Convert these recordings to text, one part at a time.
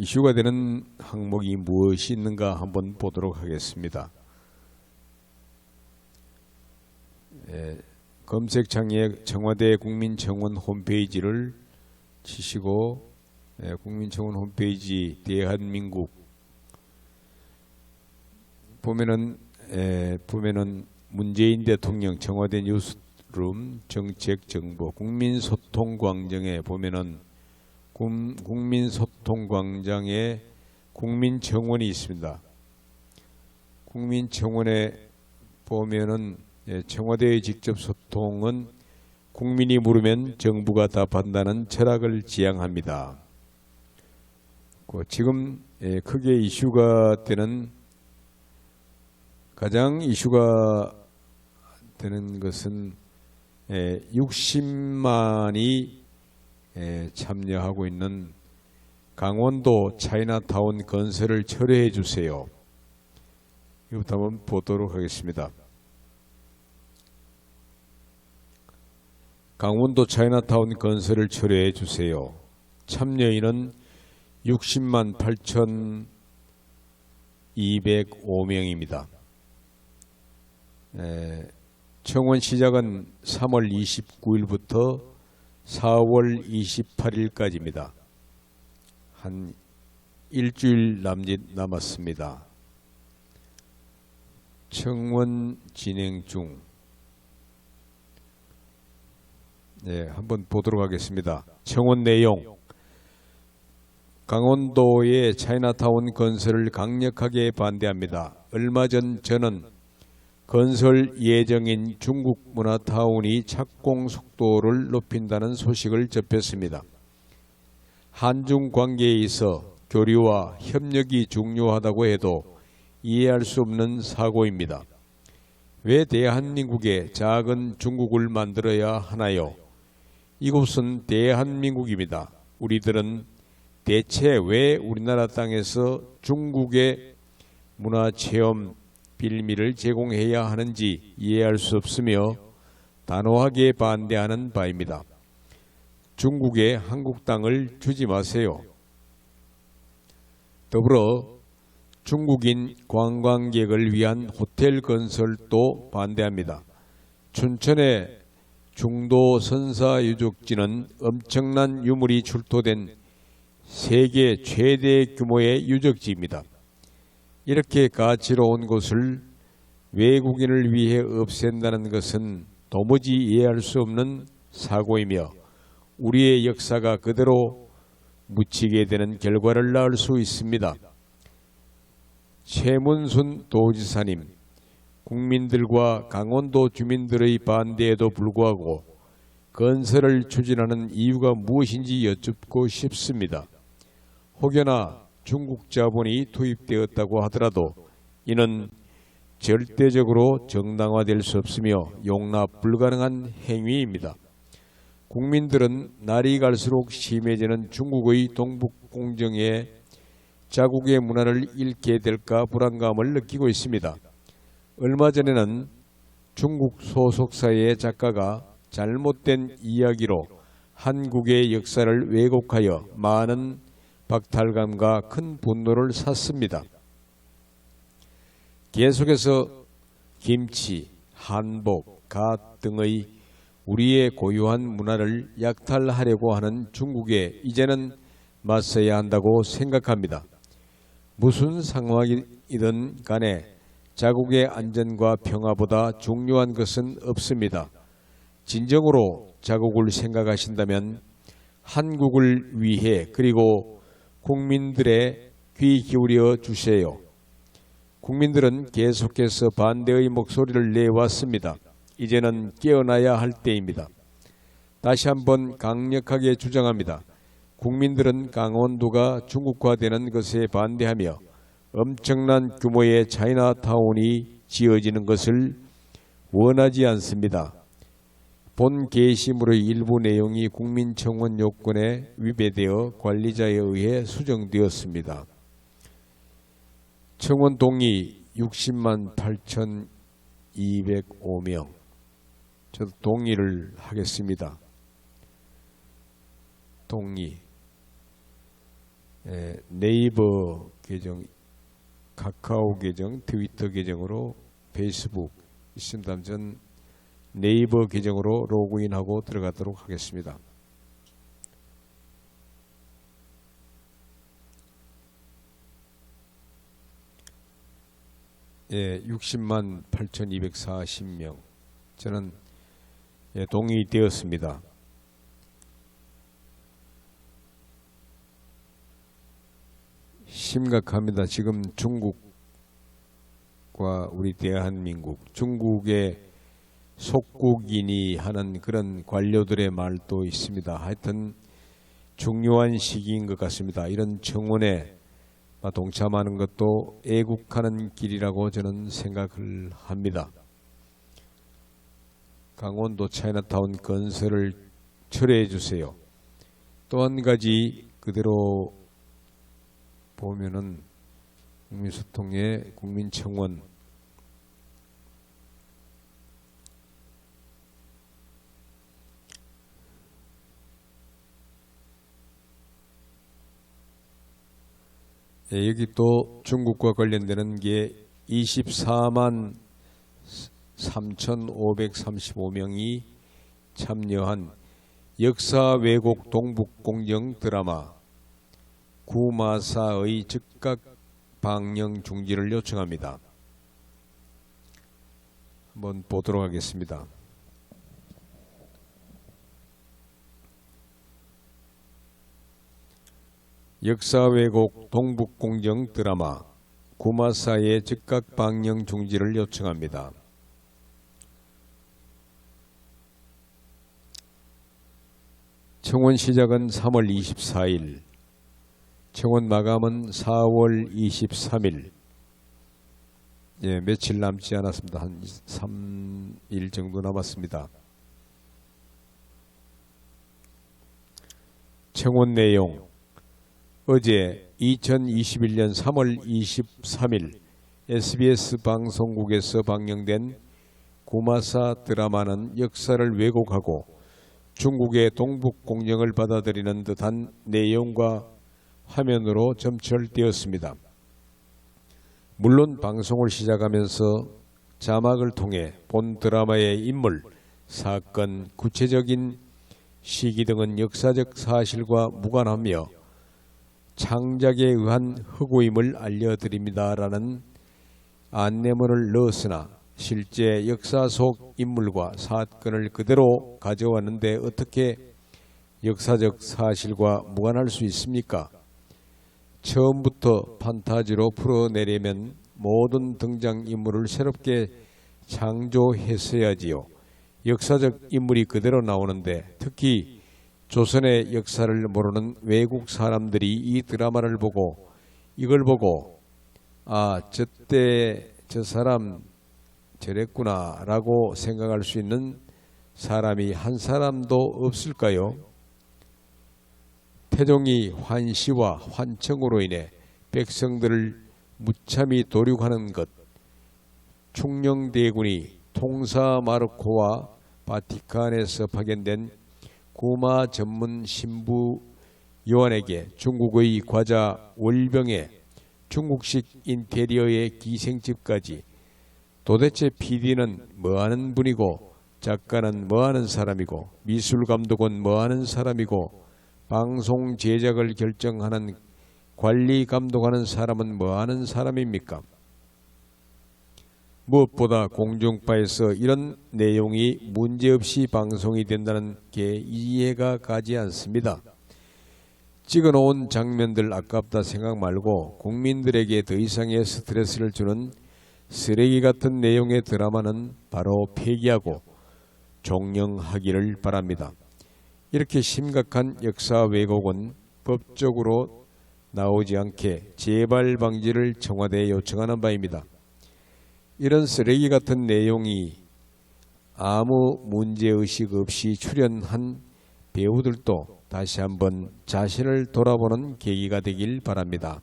이슈가 되는 항목이 무엇이 있는가 한번 보도록 하겠습니다. 예, 검색창에 청와대 국민청원 홈페이지를 치시고 예, 국민청원 홈페이지 대한민국 보면은 예, 보면은 문재인 대통령 청와대 뉴스룸 정책 정보 국민소통 광장에 보면은 국- 국민소통광장에 국민청원이 있습니다. 국민청원에 보면은 예, 청와대의 직접 소통은 국민이 물으면 정부가 답한다는 철학을 지향합니다. 그 지금 예, 크게 이슈가 되는 가장 이슈가 되는 것은 예, 60만이 예, 참여하고 있는 강원도 차이나타운 건설을 철회해 주세요. 이부터 한번 보도록 하겠습니다. 강원도 차이나타운 건설을 철회해 주세요. 참여인은 60만 8,205명입니다. 청원 시작은 3월 29일부터 4월 28일까지입니다. 한 일주일 남짓 남았습니다. 청원 진행 중. 네, 한번 보도록 하겠습니다. 청원 내용. 강원도의 차이나타운 건설을 강력하게 반대합니다. 얼마 전 저는 건설 예정인 중국 문화타운이 착공 속도를 높인다는 소식을 접했습니다. 한중 관계에 있어 교류와 협력이 중요하다고 해도 이해할 수 없는 사고입니다. 왜 대한민국에 작은 중국을 만들어야 하나요? 이곳은 대한민국입니다. 우리들은 대체 왜 우리나라 땅에서 중국의 문화체험 빌미를 제공해야 하는지 이해할 수 없으며 단호하게 반대하는 바입니다. 중국에 한국 땅을 주지 마세요. 더불어 중국인 관광객을 위한 호텔 건설도 반대합니다. 춘천의 중도 선사 유적지는 엄청난 유물이 출토된 세계 최대 규모의 유적지입니다. 이렇게 가치로운 곳을 외국인을 위해 없앤다는 것은 도무지 이해할 수 없는 사고이며 우리의 역사가 그대로 묻히게 되는 결과를 낳을 수 있습니다. 최문순 도지사님, 국민들과 강원도 주민들의 반대에도 불구하고 건설을 추진하는 이유가 무엇인지 여쭙고 싶습니다. 혹여나 중국 자본이 투입되었다고 하더라도 이는 절대적으로 정당화될 수 없으며 용납 불가능한 행위입니다. 국민들은 날이 갈수록 심해지는 중국의 동북 공정에 자국의 문화를 잃게 될까 불안감을 느끼고 있습니다. 얼마 전에는 중국 소속사의 작가가 잘못된 이야기로 한국의 역사를 왜곡하여 많은 박탈감과 큰 분노를 샀습니다. 계속해서 김치, 한복, 갓 등의 우리의 고유한 문화를 약탈하려고 하는 중국에 이제는 맞서야 한다고 생각합니다. 무슨 상황이든 간에 자국의 안전과 평화보다 중요한 것은 없습니다. 진정으로 자국을 생각하신다면 한국을 위해 그리고 국민들의 귀 기울여 주세요. 국민들은 계속해서 반대의 목소리를 내왔습니다. 이제는 깨어나야 할 때입니다. 다시 한번 강력하게 주장합니다. 국민들은 강원도가 중국화되는 것에 반대하며 엄청난 규모의 차이나타운이 지어지는 것을 원하지 않습니다. 본 게시물의 일부 내용이 국민청원 요건에 위배되어 관리자에 의해 수정되었습니다. 청원 동의 60만 8,205명. 저도 동의를 하겠습니다. 동의. 에, 네이버 계정, 카카오 계정, 트위터 계정으로 페이스북 있습니다. 전 네이버 계정으로 로그인하고 들어가도록 하겠습니다. 예, 60만 8,240명. 저는 예, 동의되었습니다. 심각합니다. 지금 중국과 우리 대한민국, 중국의 속국인이 하는 그런 관료들의 말도 있습니다. 하여튼 중요한 시기인 것 같습니다. 이런 청원에 동참하는 것도 애국하는 길이라고 저는 생각을 합니다. 강원도 차이나타운 건설을 철회해 주세요. 또 한 가지 그대로 보면은 국민소통의 국민청원 예, 여기 또 중국과 관련되는 게 24만 3,535명이 참여한 역사 왜곡 동북 공정 드라마 구마사의 즉각 방영 중지를 요청합니다. 한번 보도록 하겠습니다. 역사 왜곡 동북 공정 드라마 구마사의 즉각 방영 중지를 요청합니다. 청원 시작은 3월 24일, 청원 마감은 4월 23일. 예, 며칠 남지 않았습니다. 한 3일 정도 남았습니다. 청원 내용 어제 2021년 3월 23일 SBS 방송국에서 방영된 구마사 드라마는 역사를 왜곡하고 중국의 동북 공정을 받아들이는 듯한 내용과 화면으로 점철되었습니다. 물론 방송을 시작하면서 자막을 통해 본 드라마의 인물, 사건, 구체적인 시기 등은 역사적 사실과 무관하며 창작에 의한 허구임을 알려드립니다라는 안내문을 넣었으나 실제 역사 속 인물과 사건을 그대로 가져왔는데 어떻게 역사적 사실과 무관할 수 있습니까? 처음부터 판타지로 풀어내려면 모든 등장인물을 새롭게 창조했어야지요. 역사적 인물이 그대로 나오는데 특히 조선의 역사를 모르는 외국 사람들이 이 드라마를 보고 이걸 보고 아 저때 저 사람 저랬구나 라고 생각할 수 있는 사람이 한 사람도 없을까요? 태종이 환시와 환청으로 인해 백성들을 무참히 도륙하는 것, 충녕대군이 통사 마르코와 바티칸에서 파견된 구마 전문 신부 요한에게 중국의 과자 월병에 중국식 인테리어의 기생집까지 도대체 PD는 뭐하는 분이고 작가는 뭐하는 사람이고 미술 감독은 뭐하는 사람이고 방송 제작을 결정하는 관리 감독하는 사람은 뭐하는 사람입니까? 무엇보다 공중파에서 이런 내용이 문제없이 방송이 된다는 게 이해가 가지 않습니다. 찍어놓은 장면들 아깝다 생각 말고 국민들에게 더 이상의 스트레스를 주는 쓰레기 같은 내용의 드라마는 바로 폐기하고 종영하기를 바랍니다. 이렇게 심각한 역사 왜곡은 법적으로 나오지 않게 재발 방지를 청와대에 요청하는 바입니다. 이런 쓰레기 같은 내용이 아무 문제의식 없이 출연한 배우들도 다시 한번 자신을 돌아보는 계기가 되길 바랍니다.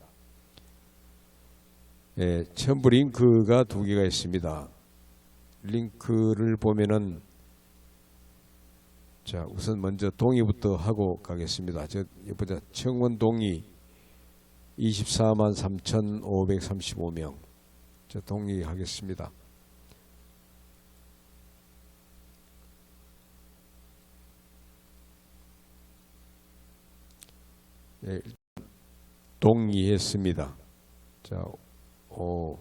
예, 첨부 링크가 두 개가 있습니다. 링크를 보면은 자 우선 먼저 동의부터 하고 가겠습니다. 저 보자 청원 동의 24만 3,535명. 저 동의하겠습니다. 예, 동의했습니다. 자, 오,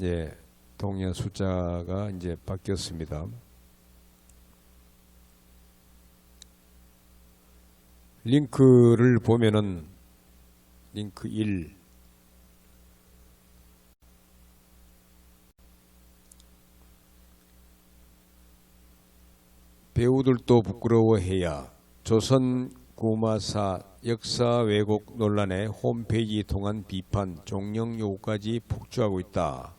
예, 동의한 숫자가 이제 바뀌었습니다. 링크를 보면은 링크 1 배우들도 부끄러워해야 조선 구마사 역사 왜곡 논란에 홈페이지 통한 비판 종영 요구까지 폭주하고 있다.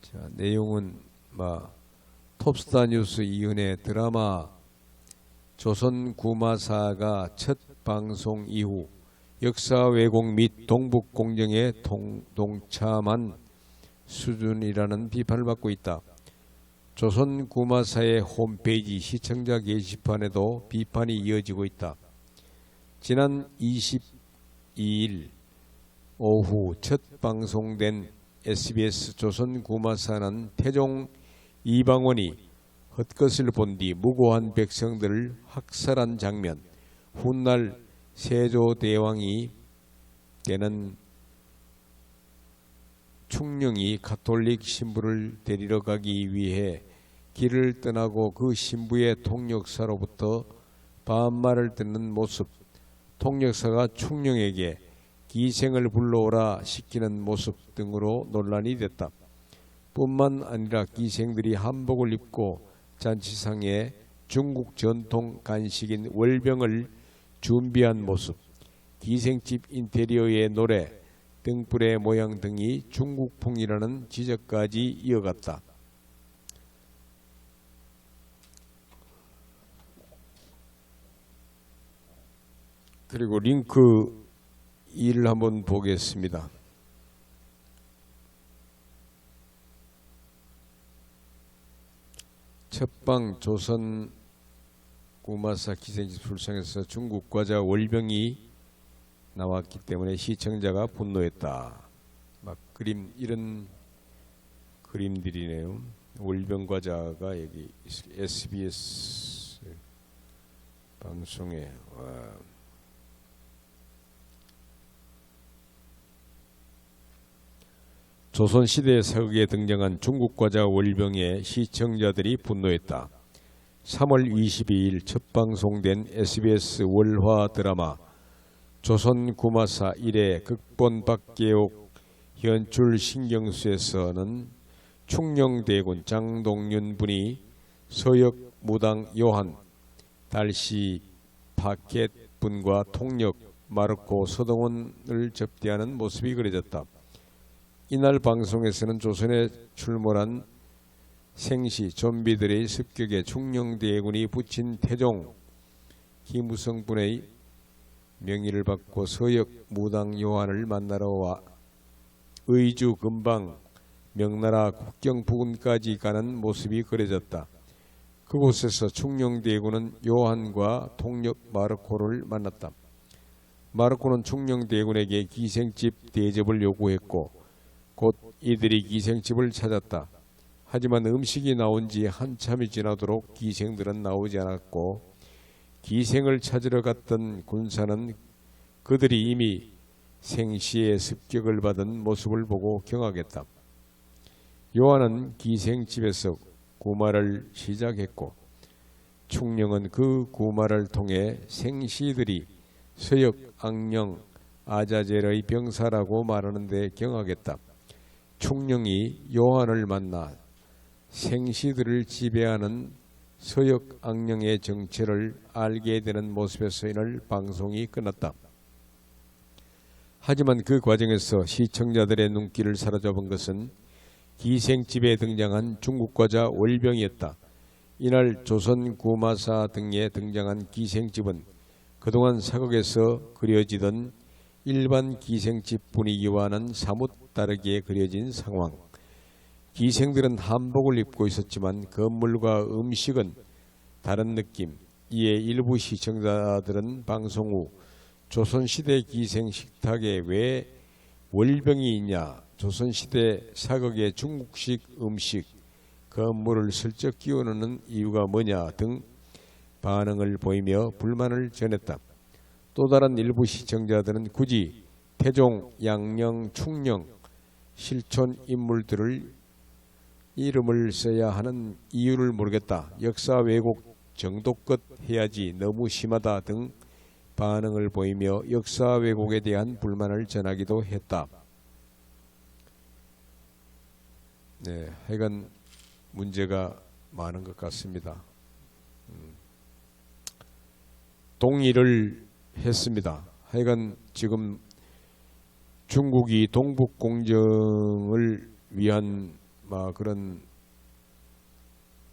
자, 내용은 뭐 톱스타 뉴스 이은혜 드라마 조선 구마사가 첫 방송 이후 역사 왜곡 및 동북 공정에 동, 동참한 수준이라는 비판을 받고 있다. 조선 구마사의 홈페이지 시청자 게시판에도 비판이 이어지고 있다. 지난 22일 오후 첫 방송된 SBS 조선 구마사는 태종 이방원이 헛것을 본 뒤 무고한 백성들을 학살한 장면, 훗날 세조대왕이 때는 충령이 가톨릭 신부를 데리러 가기 위해 길을 떠나고 그 신부의 통역사로부터 반말을 듣는 모습, 통역사가 충령에게 기생을 불러오라 시키는 모습 등으로 논란이 됐다. 뿐만 아니라 기생들이 한복을 입고 잔치상에 중국 전통 간식인 월병을 준비한 모습, 기생집 인테리어의 노래, 등불의 모양 등이 중국풍이라는 지적까지 이어갔다. 그리고 링크 2를 한번 보겠습니다. 첫방 조선 구마사 기생집 불상에서 중국 과자 월병이 나왔기 때문에 시청자가 분노했다. 막 그림 이런 그림들이네요. 월병 과자가 여기 SBS 방송에 와. 조선 시대 서극에 등장한 중국 과자 월병에 시청자들이 분노했다. 3월 22일 첫 방송된 SBS 월화 드라마 조선 구마사 1회 극본 박계옥 연출 신경수에서는 충녕대군 장동윤 분이 서역 무당 요한 달시 파켓 분과 통역 마르코 서동원을 접대하는 모습이 그려졌다. 이날 방송에서는 조선에 출몰한 생시 좀비들의 습격에 충녕대군이 붙인 태종 김우성 분의 명의를 받고 서역 무당 요한을 만나러 와 의주 근방 명나라 국경 부근까지 가는 모습이 그려졌다. 그곳에서 충녕대군은 요한과 통역 마르코를 만났다. 마르코는 충녕대군에게 기생집 대접을 요구했고 곧 이들이 기생집을 찾았다. 하지만 음식이 나온 지 한참이 지나도록 기생들은 나오지 않았고 기생을 찾으러 갔던 군사는 그들이 이미 생시의 습격을 받은 모습을 보고 경악했다. 요한은 기생집에서 구마를 시작했고 충령은 그 구마를 통해 생시들이 서역 악령 아자젤의 병사라고 말하는데 경악했다. 충령이 요한을 만나 생시들을 지배하는 서역 악령의 정체를 알게 되는 모습에서 이날 방송이 끝났다. 하지만 그 과정에서 시청자들의 눈길을 사로잡은 것은 기생집에 등장한 중국 과자 월병이었다. 이날 조선 구마사 등에 등장한 기생집은 그동안 사극에서 그려지던 일반 기생집 분위기와는 사뭇 다르게 그려진 상황. 기생들은 한복을 입고 있었지만 건물과 음식은 다른 느낌. 이에 일부 시청자들은 방송 후 조선시대 기생 식탁에 왜 월병이 있냐? 조선시대 사극의 중국식 음식 건물을 슬쩍 끼워넣는 이유가 뭐냐 등 반응을 보이며 불만을 전했다. 또 다른 일부 시청자들은 굳이 태종, 양령, 충령, 실촌 인물들을 이름을 써야 하는 이유를 모르겠다. 역사 왜곡 정도껏 해야지 너무 심하다 등 반응을 보이며 역사 왜곡에 대한 불만을 전하기도 했다. 네, 하여간 문제가 많은 것 같습니다. 음, 동의를 했습니다. 하여간 지금 중국이 동북 공정을 위한 막 그런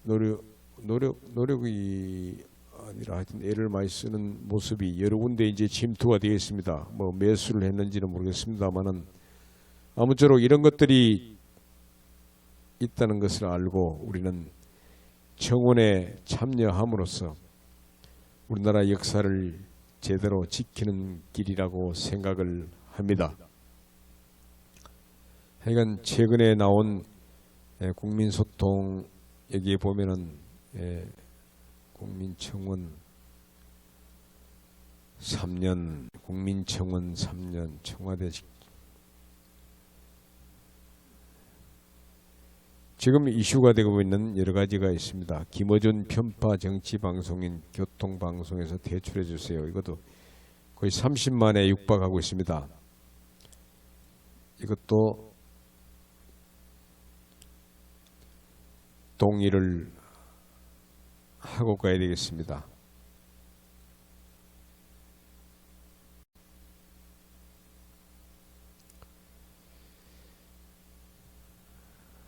노력 노력 노력이 아니라 하여튼 애를 많이 쓰는 모습이 여러 군데 이제 침투가 되어 있습니다. 뭐 매수를 했는지는 모르겠습니다만은 아무쪼록 이런 것들이 있다는 것을 알고 우리는 청원에 참여함으로써 우리나라 역사를 제대로 지키는 길이라고 생각을 합니다. 하여간 최근에 나온 예, 국민소통 여기에 보면은 예, 국민청원 3년, 국민청원 3년, 청와대 직- 지금 이슈가 되고 있는 여러 가지가 있습니다. 김어준 편파 정치 방송인 교통 방송에서 대출해 주세요. 이것도 거의 30만에 육박하고 있습니다. 이것도 동의를 하고 가야 되겠습니다.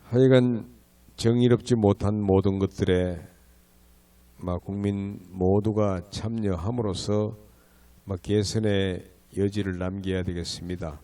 하여간 정의롭지 못한 모든 것들에 막 국민 모두가 참여함으로써 막 개선의 여지를 남겨야 되겠습니다.